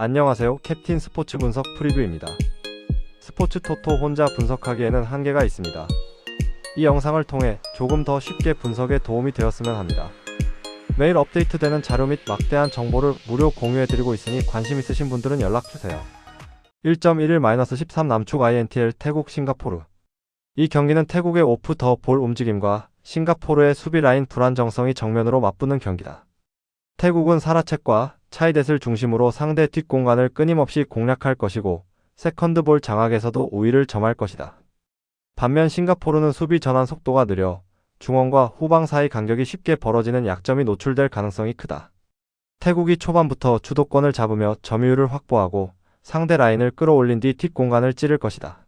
안녕하세요. 캡틴 스포츠 분석 프리뷰입니다. 스포츠 토토 혼자 분석하기에는 한계가 있습니다. 이 영상을 통해 조금 더 쉽게 분석에 도움이 되었으면 합니다. 매일 업데이트되는 자료 및 막대한 정보를 무료 공유해드리고 있으니 관심 있으신 분들은 연락주세요. 1.11-13 남축 INTL 태국 싱가포르 이 경기는 태국의 오프 더 볼 움직임과 싱가포르의 수비 라인 불안정성이 정면으로 맞붙는 경기다. 태국은 사라책과 차이댓을 중심으로 상대 뒷공간을 끊임없이 공략할 것이고 세컨드볼 장악에서도 우위를 점할 것이다. 반면 싱가포르는 수비 전환 속도가 느려 중원과 후방 사이 간격이 쉽게 벌어지는 약점이 노출될 가능성이 크다. 태국이 초반부터 주도권을 잡으며 점유율을 확보하고 상대 라인을 끌어올린 뒤 뒷공간을 찌를 것이다.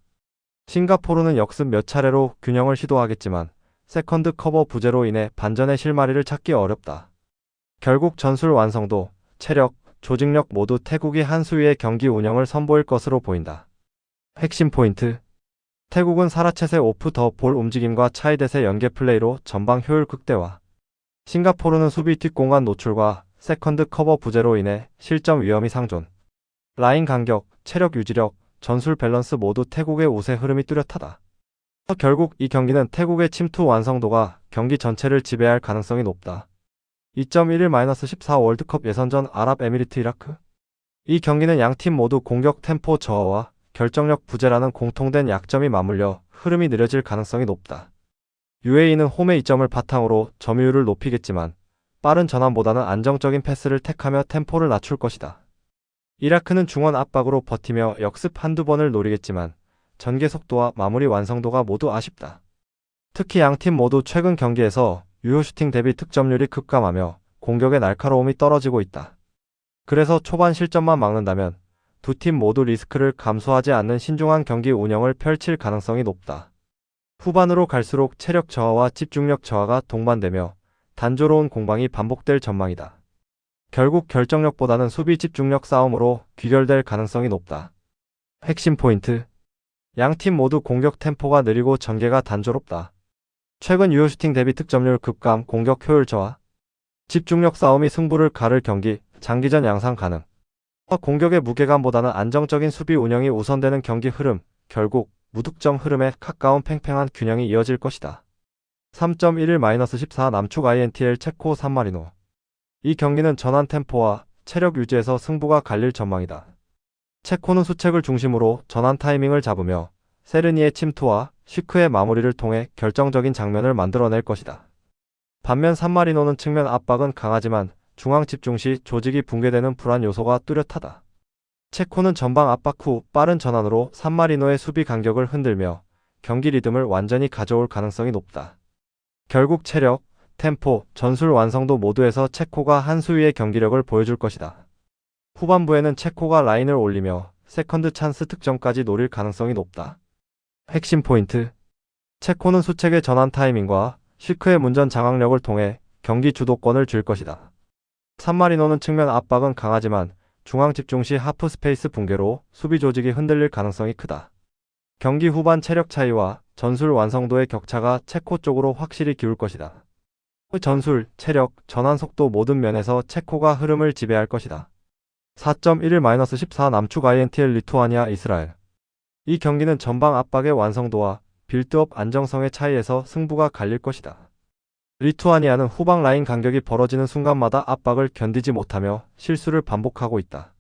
싱가포르는 역습 몇 차례로 균형을 시도하겠지만 세컨드 커버 부재로 인해 반전의 실마리를 찾기 어렵다. 결국 전술 완성도, 체력, 조직력 모두 태국이 한 수위의 경기 운영을 선보일 것으로 보인다. 핵심 포인트 태국은 사라쳇의 오프 더 볼 움직임과 차이댓의 연계 플레이로 전방 효율 극대화. 싱가포르는 수비 뒷공간 노출과 세컨드 커버 부재로 인해 실점 위험이 상존. 라인 간격, 체력 유지력, 전술 밸런스 모두 태국의 우세 흐름이 뚜렷하다. 결국 이 경기는 태국의 침투 완성도가 경기 전체를 지배할 가능성이 높다. 2.11-14 월드컵 예선전 아랍에미리트 이라크 이 경기는 양 팀 모두 공격 템포 저하와 결정력 부재라는 공통된 약점이 맞물려 흐름이 느려질 가능성이 높다. UAE는 홈의 이점을 바탕으로 점유율을 높이겠지만 빠른 전환보다는 안정적인 패스를 택하며 템포를 낮출 것이다. 이라크는 중원 압박으로 버티며 역습 한두 번을 노리겠지만 전개 속도와 마무리 완성도가 모두 아쉽다. 특히 양 팀 모두 최근 경기에서 유효 슈팅 대비 득점률이 급감하며 공격의 날카로움이 떨어지고 있다. 그래서 초반 실점만 막는다면 두 팀 모두 리스크를 감수하지 않는 신중한 경기 운영을 펼칠 가능성이 높다. 후반으로 갈수록 체력 저하와 집중력 저하가 동반되며 단조로운 공방이 반복될 전망이다. 결국 결정력보다는 수비 집중력 싸움으로 귀결될 가능성이 높다. 핵심 포인트 양 팀 모두 공격 템포가 느리고 전개가 단조롭다. 최근 유효 슈팅 대비 득점률 급감, 공격 효율 저하, 집중력 싸움이 승부를 가를 경기, 장기전 양상 가능. 공격의 무게감보다는 안정적인 수비 운영이 우선되는 경기 흐름, 결국 무득점 흐름에 가까운 팽팽한 균형이 이어질 것이다. 3.11-14 남축 INTL 체코 산마리노 이 경기는 전환 템포와 체력 유지에서 승부가 갈릴 전망이다. 체코는 수책을 중심으로 전환 타이밍을 잡으며 세르니의 침투와 시크의 마무리를 통해 결정적인 장면을 만들어낼 것이다. 반면 산마리노는 측면 압박은 강하지만 중앙 집중 시 조직이 붕괴되는 불안 요소가 뚜렷하다. 체코는 전방 압박 후 빠른 전환으로 산마리노의 수비 간격을 흔들며 경기 리듬을 완전히 가져올 가능성이 높다. 결국 체력, 템포, 전술 완성도 모두에서 체코가 한 수위의 경기력을 보여줄 것이다. 후반부에는 체코가 라인을 올리며 세컨드 찬스 득점까지 노릴 가능성이 높다. 핵심 포인트 체코는 수책의 전환 타이밍과 시크의 문전 장악력을 통해 경기 주도권을 줄 것이다. 산마리노는 측면 압박은 강하지만 중앙 집중 시 하프 스페이스 붕괴로 수비 조직이 흔들릴 가능성이 크다. 경기 후반 체력 차이와 전술 완성도의 격차가 체코 쪽으로 확실히 기울 것이다. 전술, 체력, 전환 속도 모든 면에서 체코가 흐름을 지배할 것이다. 4.11-14 남축 INTL 리투아니아 이스라엘 이 경기는 전방 압박의 완성도와 빌드업 안정성의 차이에서 승부가 갈릴 것이다. 리투아니아는 후방 라인 간격이 벌어지는 순간마다 압박을 견디지 못하며 실수를 반복하고 있다.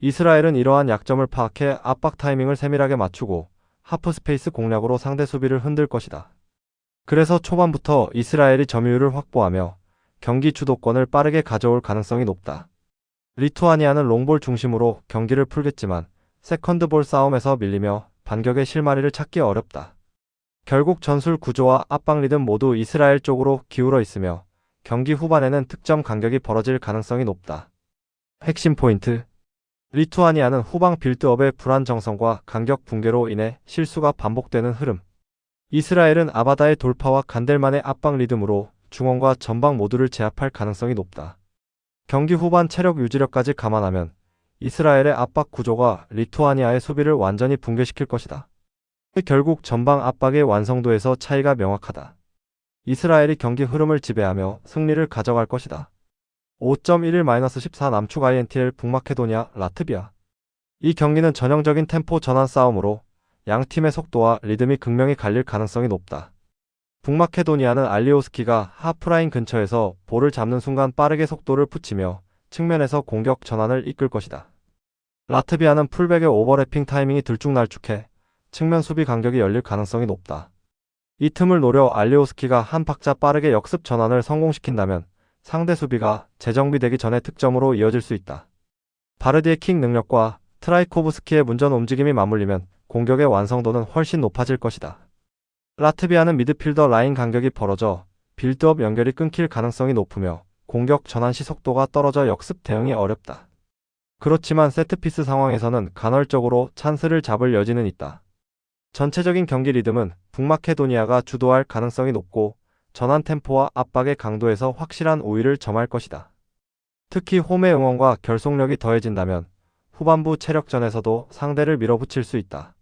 이스라엘은 이러한 약점을 파악해 압박 타이밍을 세밀하게 맞추고 하프 스페이스 공략으로 상대 수비를 흔들 것이다. 그래서 초반부터 이스라엘이 점유율을 확보하며 경기 주도권을 빠르게 가져올 가능성이 높다. 리투아니아는 롱볼 중심으로 경기를 풀겠지만 세컨드볼 싸움에서 밀리며 반격의 실마리를 찾기 어렵다. 결국 전술 구조와 압박 리듬 모두 이스라엘 쪽으로 기울어 있으며 경기 후반에는 득점 간격이 벌어질 가능성이 높다. 핵심 포인트 리투아니아는 후방 빌드업의 불안 정성과 간격 붕괴로 인해 실수가 반복되는 흐름. 이스라엘은 아바다의 돌파와 간델만의 압박 리듬으로 중원과 전방 모두를 제압할 가능성이 높다. 경기 후반 체력 유지력까지 감안하면 이스라엘의 압박 구조가 리투아니아의 수비를 완전히 붕괴시킬 것이다. 결국 전방 압박의 완성도에서 차이가 명확하다. 이스라엘이 경기 흐름을 지배하며 승리를 가져갈 것이다. 5.11-14 남축 INTL 북마케도니아 라트비아 이 경기는 전형적인 템포 전환 싸움으로 양 팀의 속도와 리듬이 극명히 갈릴 가능성이 높다. 북마케도니아는 알리오스키가 하프라인 근처에서 볼을 잡는 순간 빠르게 속도를 붙이며 측면에서 공격 전환을 이끌 것이다. 라트비아는 풀백의 오버래핑 타이밍이 들쭉날쭉해 측면 수비 간격이 열릴 가능성이 높다. 이 틈을 노려 알리오스키가 한 박자 빠르게 역습 전환을 성공시킨다면 상대 수비가 재정비되기 전에 득점으로 이어질 수 있다. 바르디의 킥 능력과 트라이코브스키의 문전 움직임이 맞물리면 공격의 완성도는 훨씬 높아질 것이다. 라트비아는 미드필더 라인 간격이 벌어져 빌드업 연결이 끊길 가능성이 높으며 공격 전환 시 속도가 떨어져 역습 대응이 어렵다. 그렇지만 세트피스 상황에서는 간헐적으로 찬스를 잡을 여지는 있다. 전체적인 경기 리듬은 북마케도니아가 주도할 가능성이 높고 전환 템포와 압박의 강도에서 확실한 우위를 점할 것이다. 특히 홈의 응원과 결속력이 더해진다면 후반부 체력전에서도 상대를 밀어붙일 수 있다.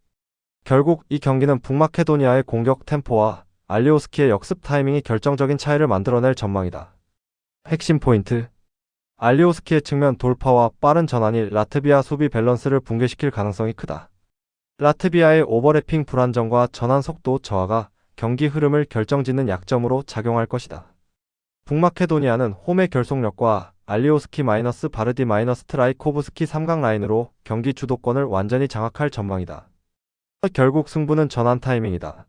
결국 이 경기는 북마케도니아의 공격 템포와 알리오스키의 역습 타이밍이 결정적인 차이를 만들어낼 전망이다. 핵심 포인트 알리오스키의 측면 돌파와 빠른 전환이 라트비아 수비 밸런스를 붕괴시킬 가능성이 크다. 라트비아의 오버래핑 불안정과 전환 속도 저하가 경기 흐름을 결정짓는 약점으로 작용할 것이다. 북마케도니아는 홈의 결속력과 알리오스키 마이너스 바르디 마이너스 트라이코브스키 3강 라인으로 경기 주도권을 완전히 장악할 전망이다. 결국 승부는 전환 타이밍이다.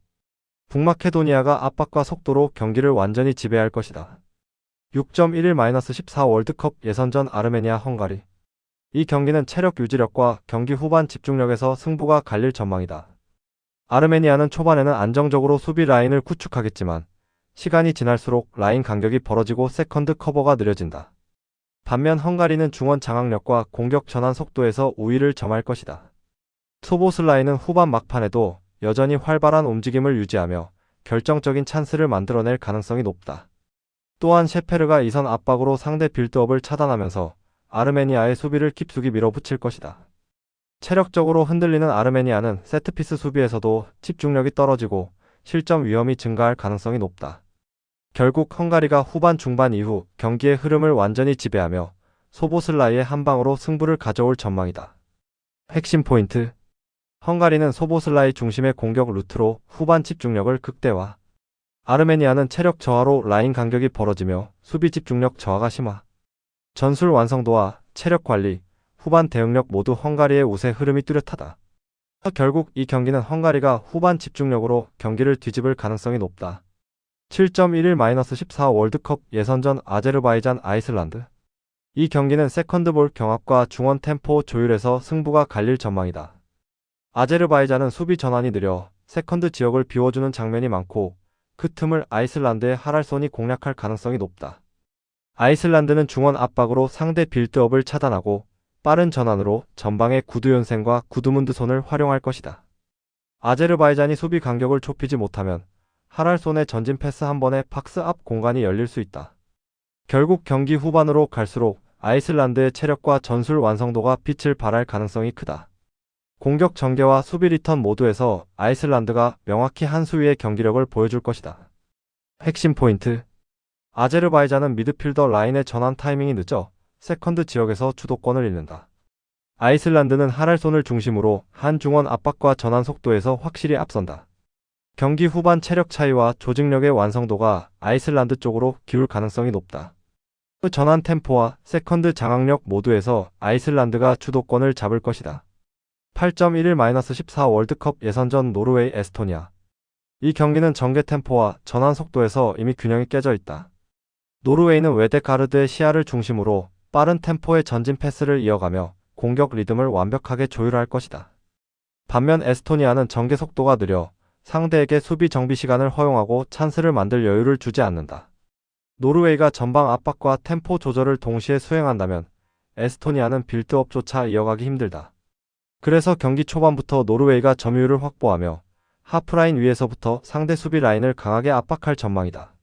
북마케도니아가 압박과 속도로 경기를 완전히 지배할 것이다. 6.11-14 월드컵 예선전 아르메니아 헝가리 이 경기는 체력 유지력과 경기 후반 집중력에서 승부가 갈릴 전망이다. 아르메니아는 초반에는 안정적으로 수비 라인을 구축하겠지만 시간이 지날수록 라인 간격이 벌어지고 세컨드 커버가 느려진다. 반면 헝가리는 중원 장악력과 공격 전환 속도에서 우위를 점할 것이다. 소보슬라이는 후반 막판에도 여전히 활발한 움직임을 유지하며 결정적인 찬스를 만들어낼 가능성이 높다. 또한 셰페르가 이선 압박으로 상대 빌드업을 차단하면서 아르메니아의 수비를 깊숙이 밀어붙일 것이다. 체력적으로 흔들리는 아르메니아는 세트피스 수비에서도 집중력이 떨어지고 실점 위험이 증가할 가능성이 높다. 결국 헝가리가 후반 중반 이후 경기의 흐름을 완전히 지배하며 소보슬라이의 한 방으로 승부를 가져올 전망이다. 핵심 포인트 헝가리는 소보슬라이 중심의 공격 루트로 후반 집중력을 극대화. 아르메니아는 체력 저하로 라인 간격이 벌어지며 수비 집중력 저하가 심화. 전술 완성도와 체력 관리, 후반 대응력 모두 헝가리의 우세 흐름이 뚜렷하다. 결국 이 경기는 헝가리가 후반 집중력으로 경기를 뒤집을 가능성이 높다. 7.11-14 월드컵 예선전 아제르바이잔 아이슬란드 이 경기는 세컨드볼 경합과 중원 템포 조율에서 승부가 갈릴 전망이다. 아제르바이잔은 수비 전환이 느려 세컨드 지역을 비워주는 장면이 많고 그 틈을 아이슬란드의 하랄손이 공략할 가능성이 높다. 아이슬란드는 중원 압박으로 상대 빌드업을 차단하고 빠른 전환으로 전방의 구두연생과 구두문드손을 활용할 것이다. 아제르바이잔이 수비 간격을 좁히지 못하면 하랄손의 전진 패스 한 번에 박스 앞 공간이 열릴 수 있다. 결국 경기 후반으로 갈수록 아이슬란드의 체력과 전술 완성도가 빛을 발할 가능성이 크다. 공격 전개와 수비 리턴 모두에서 아이슬란드가 명확히 한 수위의 경기력을 보여줄 것이다. 핵심 포인트 아제르바이잔은 미드필더 라인의 전환 타이밍이 늦어 세컨드 지역에서 주도권을 잃는다. 아이슬란드는 하랄손을 중심으로 한 중원 압박과 전환 속도에서 확실히 앞선다. 경기 후반 체력 차이와 조직력의 완성도가 아이슬란드 쪽으로 기울 가능성이 높다. 전환 템포와 세컨드 장악력 모두에서 아이슬란드가 주도권을 잡을 것이다. 8.11-14 월드컵 예선전 노르웨이 에스토니아. 이 경기는 전개 템포와 전환 속도에서 이미 균형이 깨져 있다. 노르웨이는 웨데가르드의 시야를 중심으로 빠른 템포의 전진 패스를 이어가며 공격 리듬을 완벽하게 조율할 것이다. 반면 에스토니아는 전개 속도가 느려 상대에게 수비 정비 시간을 허용하고 찬스를 만들 여유를 주지 않는다. 노르웨이가 전방 압박과 템포 조절을 동시에 수행한다면 에스토니아는 빌드업조차 이어가기 힘들다. 그래서 경기 초반부터 노르웨이가 점유율을 확보하며 하프라인 위에서부터 상대 수비 라인을 강하게 압박할 전망이다.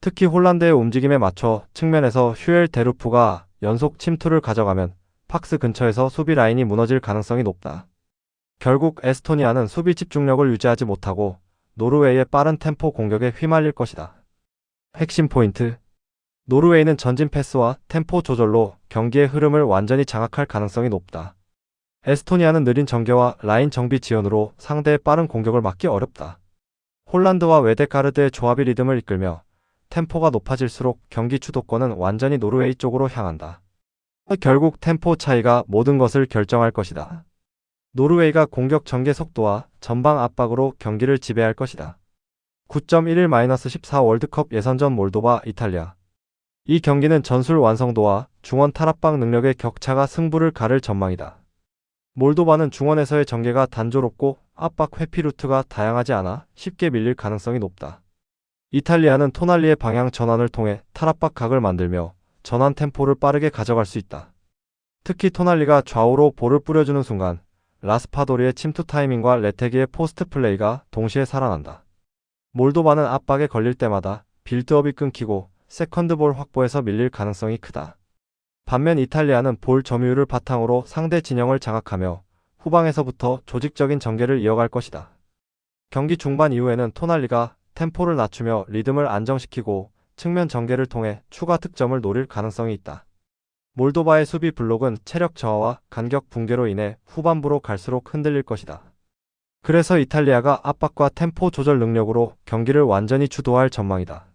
특히 홀란드의 움직임에 맞춰 측면에서 휴엘 데루프가 연속 침투를 가져가면 팍스 근처에서 수비 라인이 무너질 가능성이 높다. 결국 에스토니아는 수비 집중력을 유지하지 못하고 노르웨이의 빠른 템포 공격에 휘말릴 것이다. 핵심 포인트 노르웨이는 전진 패스와 템포 조절로 경기의 흐름을 완전히 장악할 가능성이 높다. 에스토니아는 느린 전개와 라인 정비 지연으로 상대의 빠른 공격을 막기 어렵다. 홀란드와 웨데가르드의 조합이 리듬을 이끌며 템포가 높아질수록 경기 주도권은 완전히 노르웨이 쪽으로 향한다. 결국 템포 차이가 모든 것을 결정할 것이다. 노르웨이가 공격 전개 속도와 전방 압박으로 경기를 지배할 것이다. 9.11-14 월드컵 예선전 몰도바 이탈리아 이 경기는 전술 완성도와 중원 탈압박 능력의 격차가 승부를 가를 전망이다. 몰도바는 중원에서의 전개가 단조롭고 압박 회피 루트가 다양하지 않아 쉽게 밀릴 가능성이 높다. 이탈리아는 토날리의 방향 전환을 통해 탈압박 각을 만들며 전환 템포를 빠르게 가져갈 수 있다. 특히 토날리가 좌우로 볼을 뿌려주는 순간 라스파도리의 침투 타이밍과 레테기의 포스트 플레이가 동시에 살아난다. 몰도바는 압박에 걸릴 때마다 빌드업이 끊기고 세컨드볼 확보에서 밀릴 가능성이 크다. 반면 이탈리아는 볼 점유율을 바탕으로 상대 진영을 장악하며 후방에서부터 조직적인 전개를 이어갈 것이다. 경기 중반 이후에는 토날리가 템포를 낮추며 리듬을 안정시키고 측면 전개를 통해 추가 득점을 노릴 가능성이 있다. 몰도바의 수비 블록은 체력 저하와 간격 붕괴로 인해 후반부로 갈수록 흔들릴 것이다. 그래서 이탈리아가 압박과 템포 조절 능력으로 경기를 완전히 주도할 전망이다.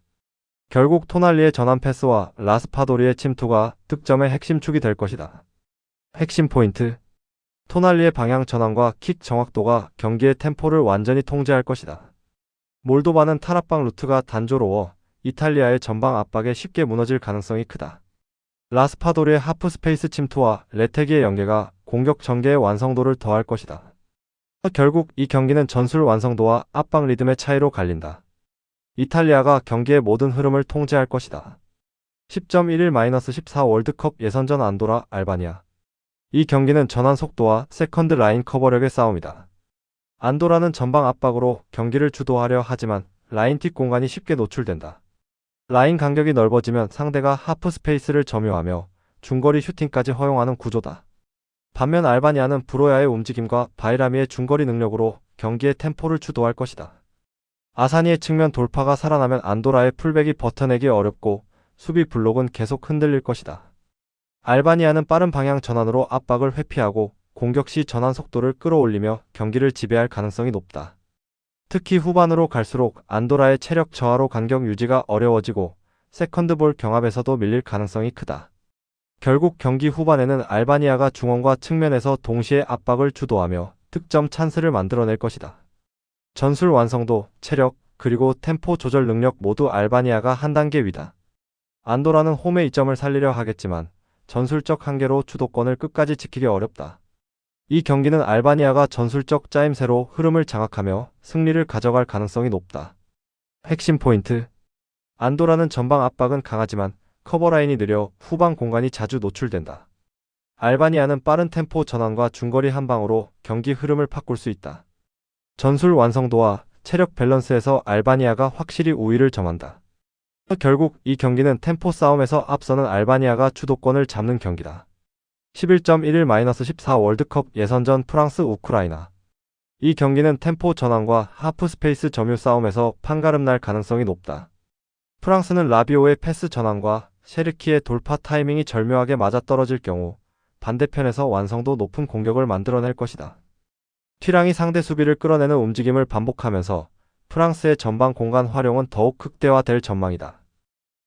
결국 토날리의 전환 패스와 라스파도리의 침투가 득점의 핵심 축이 될 것이다. 핵심 포인트 토날리의 방향 전환과 킥 정확도가 경기의 템포를 완전히 통제할 것이다. 몰도바는 탈압박 루트가 단조로워 이탈리아의 전방 압박에 쉽게 무너질 가능성이 크다. 라스파도르의 하프 스페이스 침투와 레테기의 연계가 공격 전개의 완성도를 더할 것이다. 결국 이 경기는 전술 완성도와 압박 리듬의 차이로 갈린다. 이탈리아가 경기의 모든 흐름을 통제할 것이다. 10.11-14 월드컵 예선전 안도라 알바니아 이 경기는 전환 속도와 세컨드 라인 커버력의 싸움이다. 안도라는 전방 압박으로 경기를 주도하려 하지만 라인 뒷 공간이 쉽게 노출된다. 라인 간격이 넓어지면 상대가 하프 스페이스를 점유하며 중거리 슈팅까지 허용하는 구조다. 반면 알바니아는 브로야의 움직임과 바이라미의 중거리 능력으로 경기의 템포를 주도할 것이다. 아사니의 측면 돌파가 살아나면 안도라의 풀백이 버텨내기 어렵고 수비 블록은 계속 흔들릴 것이다. 알바니아는 빠른 방향 전환으로 압박을 회피하고 공격 시 전환 속도를 끌어올리며 경기를 지배할 가능성이 높다. 특히 후반으로 갈수록 안도라의 체력 저하로 간격 유지가 어려워지고 세컨드볼 경합에서도 밀릴 가능성이 크다. 결국 경기 후반에는 알바니아가 중원과 측면에서 동시에 압박을 주도하며 득점 찬스를 만들어낼 것이다. 전술 완성도, 체력, 그리고 템포 조절 능력 모두 알바니아가 한 단계 위다. 안도라는 홈의 이점을 살리려 하겠지만 전술적 한계로 주도권을 끝까지 지키기 어렵다. 이 경기는 알바니아가 전술적 짜임새로 흐름을 장악하며 승리를 가져갈 가능성이 높다. 핵심 포인트 안도라는 전방 압박은 강하지만 커버라인이 느려 후방 공간이 자주 노출된다. 알바니아는 빠른 템포 전환과 중거리 한 방으로 경기 흐름을 바꿀 수 있다. 전술 완성도와 체력 밸런스에서 알바니아가 확실히 우위를 점한다. 결국 이 경기는 템포 싸움에서 앞서는 알바니아가 주도권을 잡는 경기다. 11.11-14 월드컵 예선전 프랑스 우크라이나 이 경기는 템포 전환과 하프 스페이스 점유 싸움에서 판가름 날 가능성이 높다. 프랑스는 라비오의 패스 전환과 셰르키의 돌파 타이밍이 절묘하게 맞아떨어질 경우 반대편에서 완성도 높은 공격을 만들어낼 것이다. 튀랑이 상대 수비를 끌어내는 움직임을 반복하면서 프랑스의 전방 공간 활용은 더욱 극대화될 전망이다.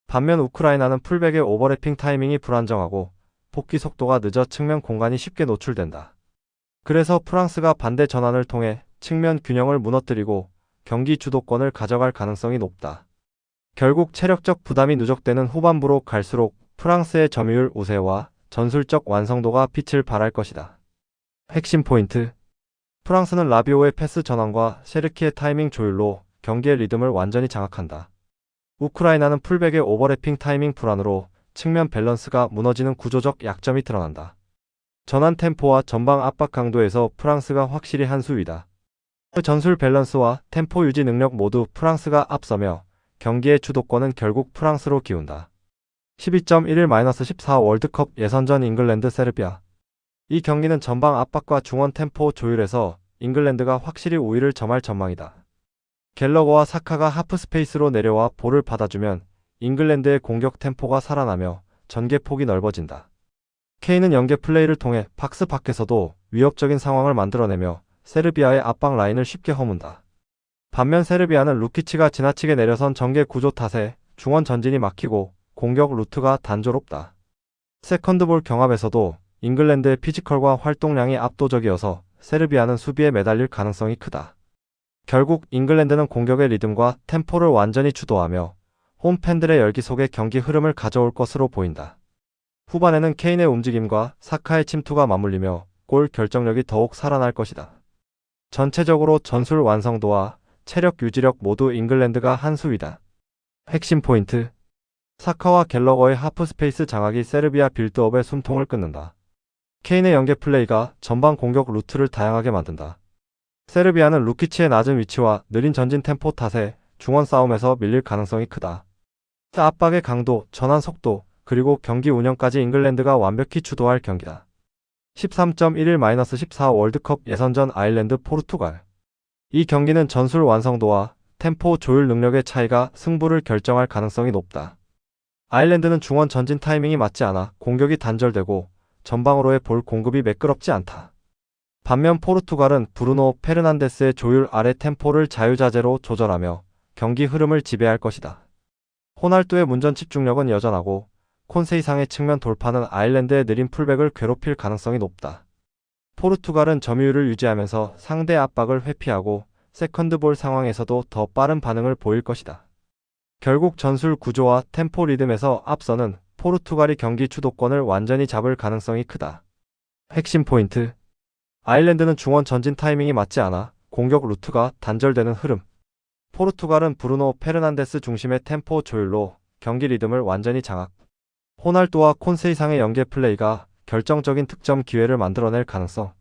반면 우크라이나는 풀백의 오버래핑 타이밍이 불안정하고 복귀 속도가 늦어 측면 공간이 쉽게 노출된다. 그래서 프랑스가 반대 전환을 통해 측면 균형을 무너뜨리고 경기 주도권을 가져갈 가능성이 높다. 결국 체력적 부담이 누적되는 후반부로 갈수록 프랑스의 점유율 우세와 전술적 완성도가 빛을 발할 것이다. 핵심 포인트 프랑스는 라비오의 패스 전환과 셰르키의 타이밍 조율로 경기의 리듬을 완전히 장악한다. 우크라이나는 풀백의 오버래핑 타이밍 불안으로 측면 밸런스가 무너지는 구조적 약점이 드러난다. 전환 템포와 전방 압박 강도에서 프랑스가 확실히 한 수위다. 전술 밸런스와 템포 유지 능력 모두 프랑스가 앞서며 경기의 주도권은 결국 프랑스로 기운다. 12.11-14 월드컵 예선전 잉글랜드 세르비아 이 경기는 전방 압박과 중원 템포 조율에서 잉글랜드가 확실히 우위를 점할 전망이다. 갤러거와 사카가 하프 스페이스로 내려와 볼을 받아주면 잉글랜드의 공격 템포가 살아나며 전개 폭이 넓어진다. 케인은 연계 플레이를 통해 박스 밖에서도 위협적인 상황을 만들어내며 세르비아의 압박 라인을 쉽게 허문다. 반면 세르비아는 루키치가 지나치게 내려선 전개 구조 탓에 중원 전진이 막히고 공격 루트가 단조롭다. 세컨드볼 경합에서도 잉글랜드의 피지컬과 활동량이 압도적이어서 세르비아는 수비에 매달릴 가능성이 크다. 결국 잉글랜드는 공격의 리듬과 템포를 완전히 주도하며 홈 팬들의 열기 속에 경기 흐름을 가져올 것으로 보인다. 후반에는 케인의 움직임과 사카의 침투가 맞물리며 골 결정력이 더욱 살아날 것이다. 전체적으로 전술 완성도와 체력 유지력 모두 잉글랜드가 한 수위다. 핵심 포인트 사카와 갤러거의 하프 스페이스 장악이 세르비아 빌드업의 숨통을 끊는다. 케인의 연계 플레이가 전방 공격 루트를 다양하게 만든다. 세르비아는 루키치의 낮은 위치와 느린 전진 템포 탓에 중원 싸움에서 밀릴 가능성이 크다. 압박의 강도, 전환 속도, 그리고 경기 운영까지 잉글랜드가 완벽히 주도할 경기다. 13.11-14 월드컵 예선전 아일랜드 포르투갈 이 경기는 전술 완성도와 템포 조율 능력의 차이가 승부를 결정할 가능성이 높다. 아일랜드는 중원 전진 타이밍이 맞지 않아 공격이 단절되고 전방으로의 볼 공급이 매끄럽지 않다. 반면 포르투갈은 브루노 페르난데스의 조율 아래 템포를 자유자재로 조절하며 경기 흐름을 지배할 것이다. 호날두의 문전 집중력은 여전하고 콘세 이상의 측면 돌파는 아일랜드의 느린 풀백을 괴롭힐 가능성이 높다. 포르투갈은 점유율을 유지하면서 상대 압박을 회피하고 세컨드볼 상황에서도 더 빠른 반응을 보일 것이다. 결국 전술 구조와 템포 리듬에서 앞서는 포르투갈이 경기 주도권을 완전히 잡을 가능성이 크다. 핵심 포인트 아일랜드는 중원 전진 타이밍이 맞지 않아 공격 루트가 단절되는 흐름. 포르투갈은 브루노 페르난데스 중심의 템포 조율로 경기 리듬을 완전히 장악. 호날두와 콘세이상의 연계 플레이가 결정적인 득점 기회를 만들어낼 가능성.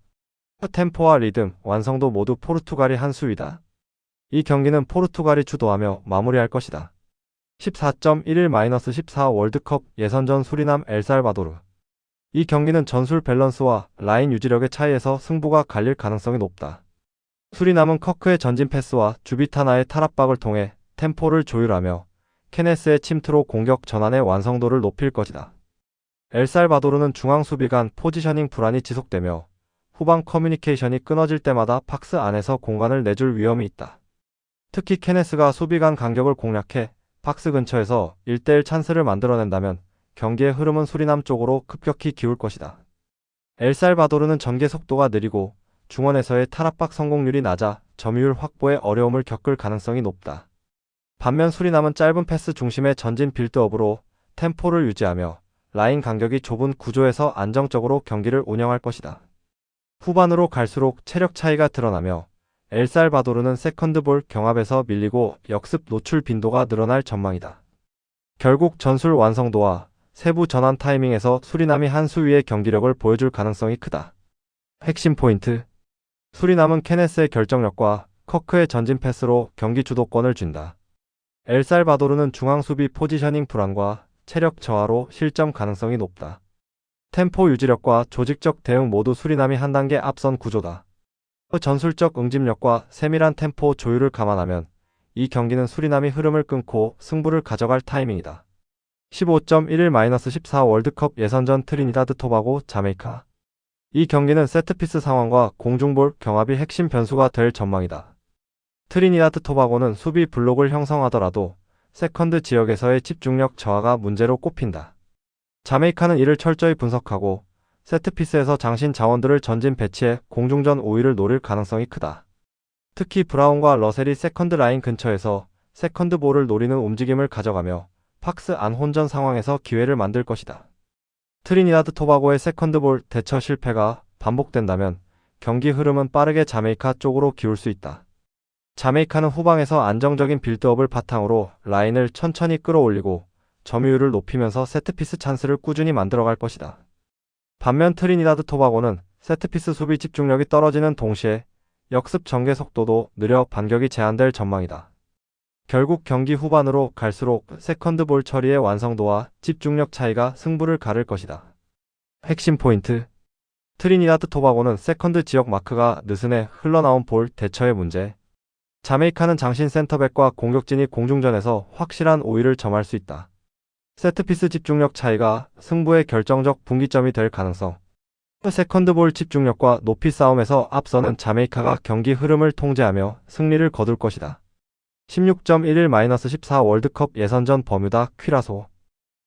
템포와 리듬, 완성도 모두 포르투갈이 한 수위다. 이 경기는 포르투갈이 주도하며 마무리할 것이다. 14.11-14 월드컵 예선전 수리남 엘살바도르. 이 경기는 전술 밸런스와 라인 유지력의 차이에서 승부가 갈릴 가능성이 높다. 수리남은 커크의 전진 패스와 주비타나의 탈압박을 통해 템포를 조율하며 케네스의 침투로 공격 전환의 완성도를 높일 것이다. 엘살바도르는 중앙 수비 간 포지셔닝 불안이 지속되며 후방 커뮤니케이션이 끊어질 때마다 박스 안에서 공간을 내줄 위험이 있다. 특히 케네스가 수비 간 간격을 공략해 박스 근처에서 1대1 찬스를 만들어낸다면 경기의 흐름은 수리남 쪽으로 급격히 기울 것이다. 엘살바도르는 전개 속도가 느리고 중원에서의 탈압박 성공률이 낮아 점유율 확보에 어려움을 겪을 가능성이 높다. 반면 수리남은 짧은 패스 중심의 전진 빌드업으로 템포를 유지하며 라인 간격이 좁은 구조에서 안정적으로 경기를 운영할 것이다. 후반으로 갈수록 체력 차이가 드러나며 엘살바도르는 세컨드볼 경합에서 밀리고 역습 노출 빈도가 늘어날 전망이다. 결국 전술 완성도와 세부 전환 타이밍에서 수리남이 한 수 위의 경기력을 보여줄 가능성이 크다. 핵심 포인트 수리남은 케네스의 결정력과 커크의 전진 패스로 경기 주도권을 준다. 엘살바도르는 중앙 수비 포지셔닝 불안과 체력 저하로 실점 가능성이 높다. 템포 유지력과 조직적 대응 모두 수리남이 한 단계 앞선 구조다. 전술적 응집력과 세밀한 템포 조율을 감안하면 이 경기는 수리남이 흐름을 끊고 승부를 가져갈 타이밍이다. 15.11-14 월드컵 예선전 트리니다드 토바고 자메이카 이 경기는 세트피스 상황과 공중볼 경합이 핵심 변수가 될 전망이다. 트리니다드 토바고는 수비 블록을 형성하더라도 세컨드 지역에서의 집중력 저하가 문제로 꼽힌다. 자메이카는 이를 철저히 분석하고 세트피스에서 장신 자원들을 전진 배치해 공중전 5위를 노릴 가능성이 크다. 특히 브라운과 러셀이 세컨드 라인 근처에서 세컨드 볼을 노리는 움직임을 가져가며 박스 안 혼전 상황에서 기회를 만들 것이다. 트리니다드 토바고의 세컨드 볼 대처 실패가 반복된다면 경기 흐름은 빠르게 자메이카 쪽으로 기울 수 있다. 자메이카는 후방에서 안정적인 빌드업을 바탕으로 라인을 천천히 끌어올리고 점유율을 높이면서 세트피스 찬스를 꾸준히 만들어갈 것이다. 반면 트리니다드 토바고는 세트피스 수비 집중력이 떨어지는 동시에 역습 전개 속도도 느려 반격이 제한될 전망이다. 결국 경기 후반으로 갈수록 세컨드 볼 처리의 완성도와 집중력 차이가 승부를 가를 것이다. 핵심 포인트 트리니다드 토바고는 세컨드 지역 마크가 느슨해 흘러나온 볼 대처의 문제 자메이카는 장신 센터백과 공격진이 공중전에서 확실한 우위를 점할 수 있다. 세트피스 집중력 차이가 승부의 결정적 분기점이 될 가능성. 세컨드볼 집중력과 높이 싸움에서 앞서는 자메이카가 경기 흐름을 통제하며 승리를 거둘 것이다. 16.11-14 월드컵 예선전 버뮤다 퀴라소.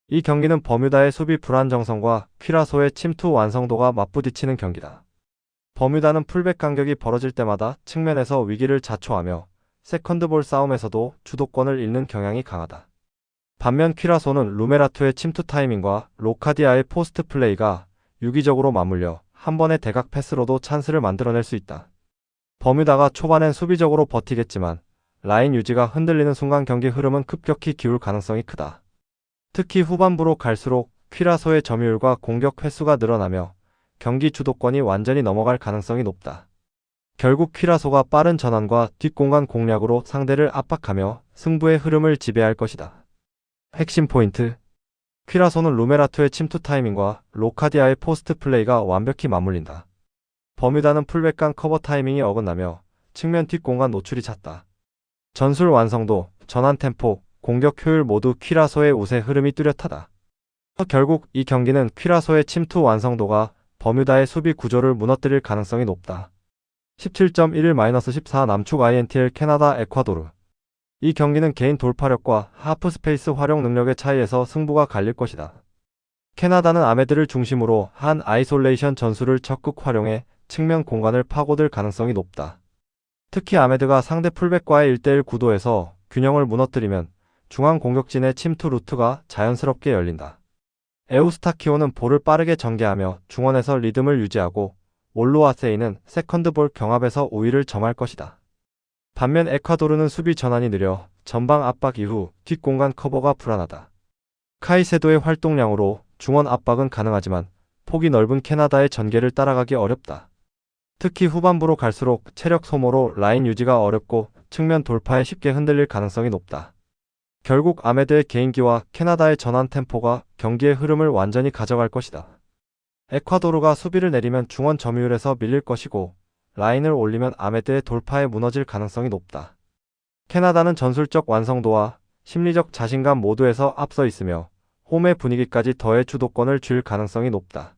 이 경기는 버뮤다의 수비 불안정성과 퀴라소의 침투 완성도가 맞부딪히는 경기다. 버뮤다는 풀백 간격이 벌어질 때마다 측면에서 위기를 자초하며 세컨드볼 싸움에서도 주도권을 잃는 경향이 강하다. 반면 퀴라소는 루메라투의 침투 타이밍과 로카디아의 포스트 플레이가 유기적으로 맞물려 한 번의 대각 패스로도 찬스를 만들어낼 수 있다. 버뮤다가 초반엔 수비적으로 버티겠지만 라인 유지가 흔들리는 순간 경기 흐름은 급격히 기울 가능성이 크다. 특히 후반부로 갈수록 퀴라소의 점유율과 공격 횟수가 늘어나며 경기 주도권이 완전히 넘어갈 가능성이 높다. 결국 퀴라소가 빠른 전환과 뒷공간 공략으로 상대를 압박하며 승부의 흐름을 지배할 것이다. 핵심 포인트 퀴라소는 루메라투의 침투 타이밍과 로카디아의 포스트 플레이가 완벽히 맞물린다. 버뮤다는 풀백 간 커버 타이밍이 어긋나며 측면 뒷 공간 노출이 잦다. 전술 완성도, 전환 템포, 공격 효율 모두 퀴라소의 우세 흐름이 뚜렷하다. 결국 이 경기는 퀴라소의 침투 완성도가 버뮤다의 수비 구조를 무너뜨릴 가능성이 높다. 17.11-14 남축 INTL 캐나다 에콰도르 이 경기는 개인 돌파력과 하프 스페이스 활용 능력의 차이에서 승부가 갈릴 것이다. 캐나다는 아메드를 중심으로 한 아이솔레이션 전술을 적극 활용해 측면 공간을 파고들 가능성이 높다. 특히 아메드가 상대 풀백과의 1대1 구도에서 균형을 무너뜨리면 중앙 공격진의 침투 루트가 자연스럽게 열린다. 에우스타키오는 볼을 빠르게 전개하며 중원에서 리듬을 유지하고 올로아세이는 세컨드볼 경합에서 우위를 점할 것이다. 반면 에콰도르는 수비 전환이 느려 전방 압박 이후 뒷공간 커버가 불안하다. 카이세도의 활동량으로 중원 압박은 가능하지만 폭이 넓은 캐나다의 전개를 따라가기 어렵다. 특히 후반부로 갈수록 체력 소모로 라인 유지가 어렵고 측면 돌파에 쉽게 흔들릴 가능성이 높다. 결국 아메드의 개인기와 캐나다의 전환 템포가 경기의 흐름을 완전히 가져갈 것이다. 에콰도르가 수비를 내리면 중원 점유율에서 밀릴 것이고 라인을 올리면 아메드의 돌파에 무너질 가능성이 높다. 캐나다는 전술적 완성도와 심리적 자신감 모두에서 앞서 있으며 홈의 분위기까지 더해 주도권을 쥘 가능성이 높다.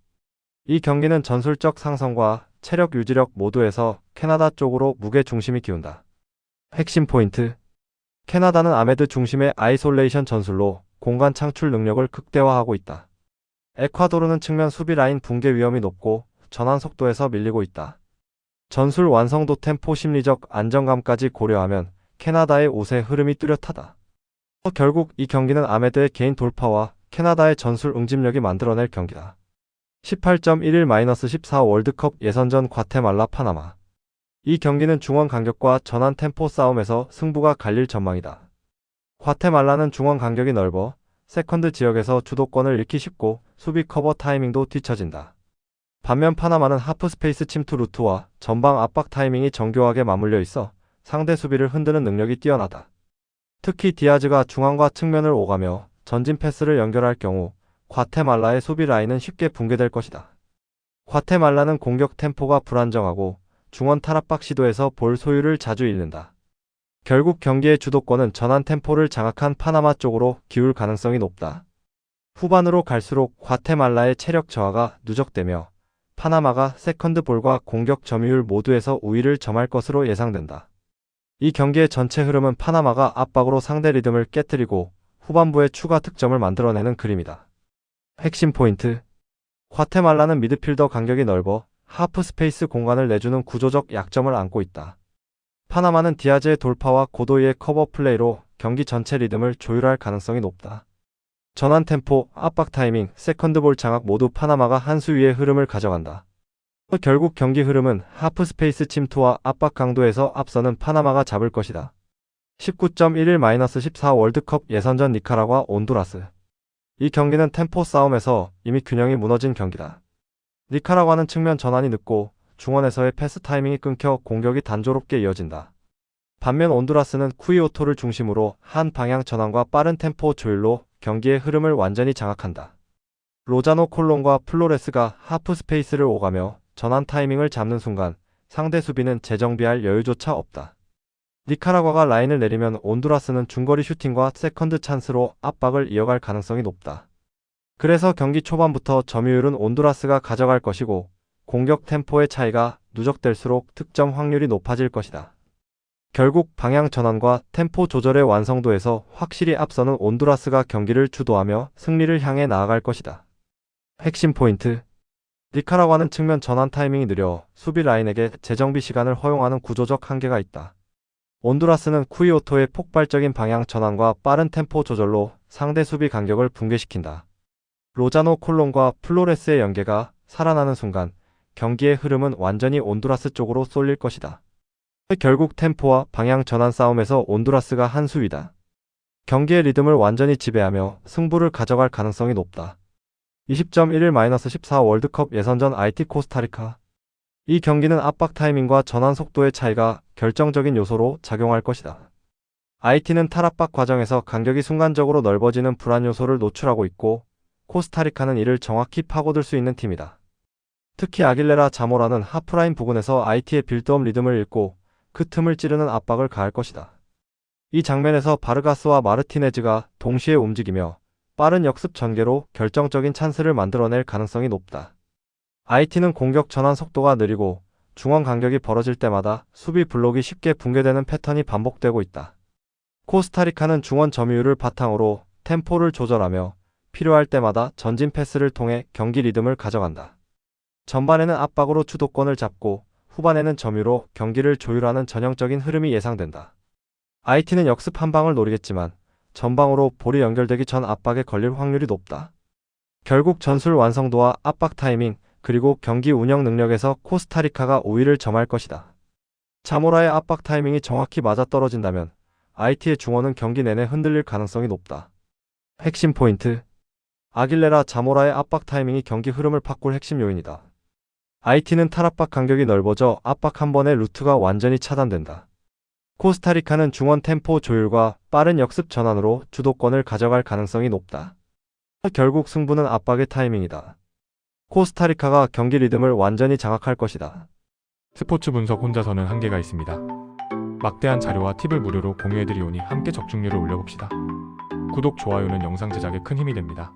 이 경기는 전술적 상성과 체력 유지력 모두에서 캐나다 쪽으로 무게 중심이 기운다. 핵심 포인트 캐나다는 아메드 중심의 아이솔레이션 전술로 공간 창출 능력을 극대화하고 있다. 에콰도르는 측면 수비 라인 붕괴 위험이 높고 전환 속도에서 밀리고 있다. 전술 완성도 템포 심리적 안정감까지 고려하면 캐나다의 우세 흐름이 뚜렷하다. 결국 이 경기는 아메드의 개인 돌파와 캐나다의 전술 응집력이 만들어낼 경기다. 18.11-14 월드컵 예선전 과테말라 파나마 이 경기는 중원 간격과 전환 템포 싸움에서 승부가 갈릴 전망이다. 과테말라는 중원 간격이 넓어 세컨드 지역에서 주도권을 잃기 쉽고 수비 커버 타이밍도 뒤처진다. 반면 파나마는 하프 스페이스 침투 루트와 전방 압박 타이밍이 정교하게 맞물려 있어 상대 수비를 흔드는 능력이 뛰어나다. 특히 디아즈가 중앙과 측면을 오가며 전진 패스를 연결할 경우 과테말라의 수비 라인은 쉽게 붕괴될 것이다. 과테말라는 공격 템포가 불안정하고 중원 탈압박 시도에서 볼 소유를 자주 잃는다. 결국 경기의 주도권은 전환 템포를 장악한 파나마 쪽으로 기울 가능성이 높다. 후반으로 갈수록 과테말라의 체력 저하가 누적되며 파나마가 세컨드 볼과 공격 점유율 모두에서 우위를 점할 것으로 예상된다. 이 경기의 전체 흐름은 파나마가 압박으로 상대 리듬을 깨뜨리고 후반부에 추가 득점을 만들어내는 그림이다. 핵심 포인트 과테말라는 미드필더 간격이 넓어 하프 스페이스 공간을 내주는 구조적 약점을 안고 있다. 파나마는 디아즈의 돌파와 고도의 커버 플레이로 경기 전체 리듬을 조율할 가능성이 높다. 전환 템포, 압박 타이밍, 세컨드볼 장악 모두 파나마가 한 수 위의 흐름을 가져간다. 결국 경기 흐름은 하프 스페이스 침투와 압박 강도에서 앞서는 파나마가 잡을 것이다. 19.11-14 월드컵 예선전 니카라과 온두라스 이 경기는 템포 싸움에서 이미 균형이 무너진 경기다. 니카라과는 측면 전환이 늦고 중원에서의 패스 타이밍이 끊겨 공격이 단조롭게 이어진다. 반면 온두라스는 쿠이오토를 중심으로 한 방향 전환과 빠른 템포 조율로 경기의 흐름을 완전히 장악한다. 로자노 콜론과 플로레스가 하프 스페이스를 오가며 전환 타이밍을 잡는 순간 상대 수비는 재정비할 여유조차 없다. 니카라과가 라인을 내리면 온두라스는 중거리 슈팅과 세컨드 찬스로 압박을 이어갈 가능성이 높다. 그래서 경기 초반부터 점유율은 온두라스가 가져갈 것이고 공격 템포의 차이가 누적될수록 득점 확률이 높아질 것이다. 결국 방향 전환과 템포 조절의 완성도에서 확실히 앞서는 온두라스가 경기를 주도하며 승리를 향해 나아갈 것이다. 핵심 포인트 니카라과는 측면 전환 타이밍이 느려 수비 라인에게 재정비 시간을 허용하는 구조적 한계가 있다. 온두라스는 쿠이오토의 폭발적인 방향 전환과 빠른 템포 조절로 상대 수비 간격을 붕괴시킨다. 로자노 콜론과 플로레스의 연계가 살아나는 순간 경기의 흐름은 완전히 온두라스 쪽으로 쏠릴 것이다. 결국 템포와 방향 전환 싸움에서 온두라스가 한 수위다. 경기의 리듬을 완전히 지배하며 승부를 가져갈 가능성이 높다. 20.11-14 월드컵 예선전 IT 코스타리카 이 경기는 압박 타이밍과 전환 속도의 차이가 결정적인 요소로 작용할 것이다. IT는 탈압박 과정에서 간격이 순간적으로 넓어지는 불안 요소를 노출하고 있고 코스타리카는 이를 정확히 파고들 수 있는 팀이다. 특히 아길레라 자모라는 하프라인 부근에서 IT의 빌드업 리듬을 읽고 그 틈을 찌르는 압박을 가할 것이다. 이 장면에서 바르가스와 마르티네즈가 동시에 움직이며 빠른 역습 전개로 결정적인 찬스를 만들어낼 가능성이 높다. IT는 공격 전환 속도가 느리고 중원 간격이 벌어질 때마다 수비 블록이 쉽게 붕괴되는 패턴이 반복되고 있다. 코스타리카는 중원 점유율을 바탕으로 템포를 조절하며 필요할 때마다 전진 패스를 통해 경기 리듬을 가져간다. 전반에는 압박으로 주도권을 잡고 후반에는 점유로 경기를 조율하는 전형적인 흐름이 예상된다. IT는 역습 한 방을 노리겠지만 전방으로 볼이 연결되기 전 압박에 걸릴 확률이 높다. 결국 전술 완성도와 압박 타이밍, 그리고 경기 운영 능력에서 코스타리카가 우위를 점할 것이다. 자모라의 압박 타이밍이 정확히 맞아떨어진다면 IT의 중원은 경기 내내 흔들릴 가능성이 높다. 핵심 포인트 아길레라 자모라의 압박 타이밍이 경기 흐름을 바꿀 핵심 요인이다. IT는 탈압박 간격이 넓어져 압박 한 번의 루트가 완전히 차단된다. 코스타리카는 중원 템포 조율과 빠른 역습 전환으로 주도권을 가져갈 가능성이 높다. 결국 승부는 압박의 타이밍이다. 코스타리카가 경기 리듬을 완전히 장악할 것이다. 스포츠 분석 혼자서는 한계가 있습니다. 막대한 자료와 팁을 무료로 공유해드리오니 함께 적중률을 올려봅시다. 구독, 좋아요는 영상 제작에 큰 힘이 됩니다.